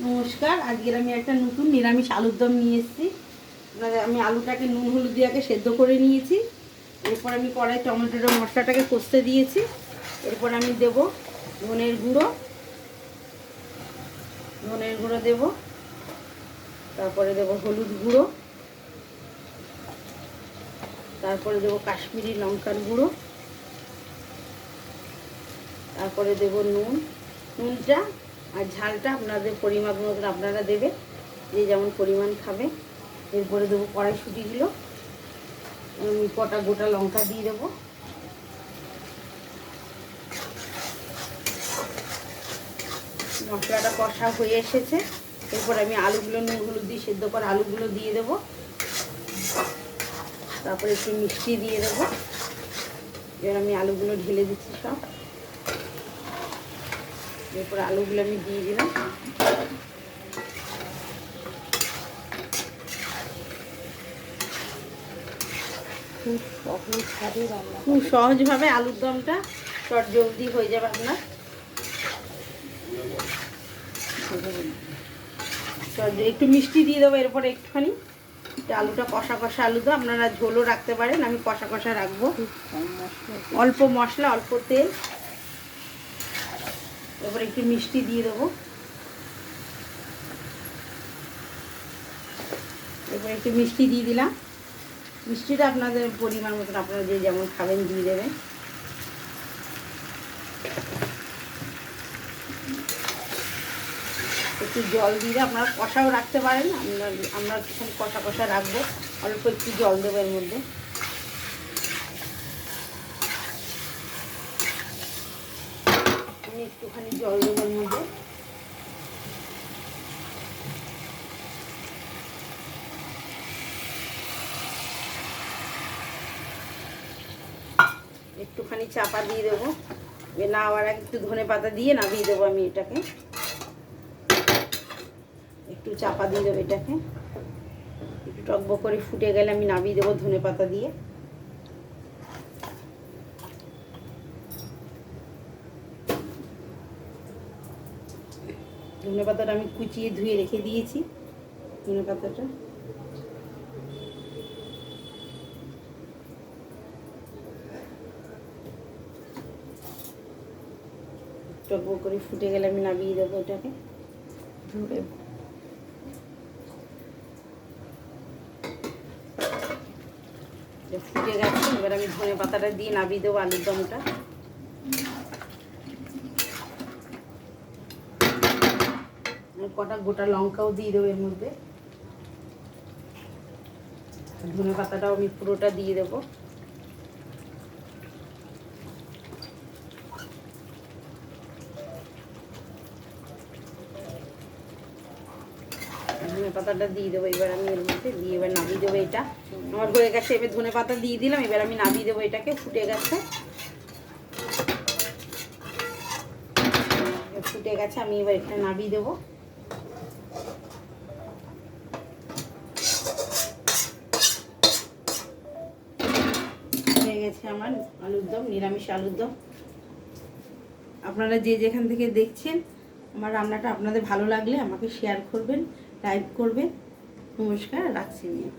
নমস্কার, আজকের আমি একটা নতুন নিরামিষ আলুর দম নিয়ে এসেছি। আমি আলুটাকে নুন হলুদ দিয়ে আগে সেদ্ধ করে নিয়েছি। এরপর আমি কড়াই টমেটোর মশলাটাকে কষতে দিয়েছি। এরপর আমি দেব ধনের গুঁড়ো। ধনের গুঁড়ো দেব। তারপরে দেব হলুদ গুঁড়ো। তারপরে দেব কাশ্মীরি লঙ্কার গুঁড়ো। তারপরে দেব নুন। নুনটা আর ঝালটা আপনাদের পরিমাপ মতন আপনারা দেবে যে যেমন পরিমাণ খাবে। এরপরে দেবো কড়াইশুটিগুলো কটা গোটা লঙ্কা দিয়ে দেবো। মশলাটা কষা হয়ে এসেছে। এরপর আমি আলুগুলো, নুন, হলুদ দিয়ে সেদ্ধ করে আলুগুলো দিয়ে দেবো। তারপরে একটু মিষ্টি দিয়ে দেবো। এবার আমি আলুগুলো ঢেলে দিচ্ছি সব। এরপর আলুগুলো আমি দিয়ে দিলাম। খুব সহজভাবে আলুর দমটা চট জলদি হয়ে যাবে আপনার। একটু মিষ্টি দিয়ে দেবো এরপরে একটুখানি। আলুটা কষা কষা আলু তো আপনারা ঝোলও রাখতে পারেন আমি কষা কষা রাখব। অল্প মশলা অল্প তেল। এবার একটু মিষ্টি দিয়ে দেবো। এবার একটু মিষ্টি দিয়ে দিলাম। মিষ্টিটা আপনাদের পরিমাণ মতন আপনারা যে যেমন খাবেন দিয়ে দেবেন। একটু জল দিয়ে আপনারা কষাও রাখতে পারেন আমরা আমরা কষা কষা রাখব। অল্প একটু জল দেবো এর মধ্যে। আমি একটুখানি জল দেবো মধ্যে। একটুখানি চাপা দিয়ে দেবো। না আবার একটু ধনে পাতা দিয়ে নামিয়ে দেবো আমি এটাকে। একটু চাপা দিয়ে দেবো এটাকে। একটু টকবক করে ফুটে গেলে আমি নামিয়ে দেবো ধনে পাতা দিয়ে। ধনে পাতাটা আমি কুচিয়ে ধুয়ে রেখে দিয়েছি ধনে পাতাটা। টকবক করে ফুটে গেলে আমি নামিয়ে দেবো এটাকে। জুড়ে যে ফুটে গেছে এবার আমি ধনে পাতাটা দিয়ে নামিয়ে দেবো আলুর দমটা। কটা গোটা লঙ্কাও দিয়ে দেবো এর মধ্যে। ধনে পাতাটাও আমি পুরোটা দিয়ে দেবো। ধনে পাতাটা দিয়ে দেবো এবার আমি এর মধ্যে, দিয়ে এবার নামিয়ে দেবো এটা। আমার হয়ে গেছে, এবার ধনে পাতা দিয়ে দিলাম, এবার আমি নামিয়ে দেবো এটাকে, ফুটে গেছে। ফুটে গেছে, আমি এবার এটা নামিয়ে দেবো। গেছে আমার আলুর দম নিরামিষ আলুর দম আপনারা যে যেখান থেকে দেখছেন, আমার রান্নাটা আপনাদের ভালো লাগলে আমাকে শেয়ার করবেন লাইক করবেন। নমস্কার, রাখছি নিয়ে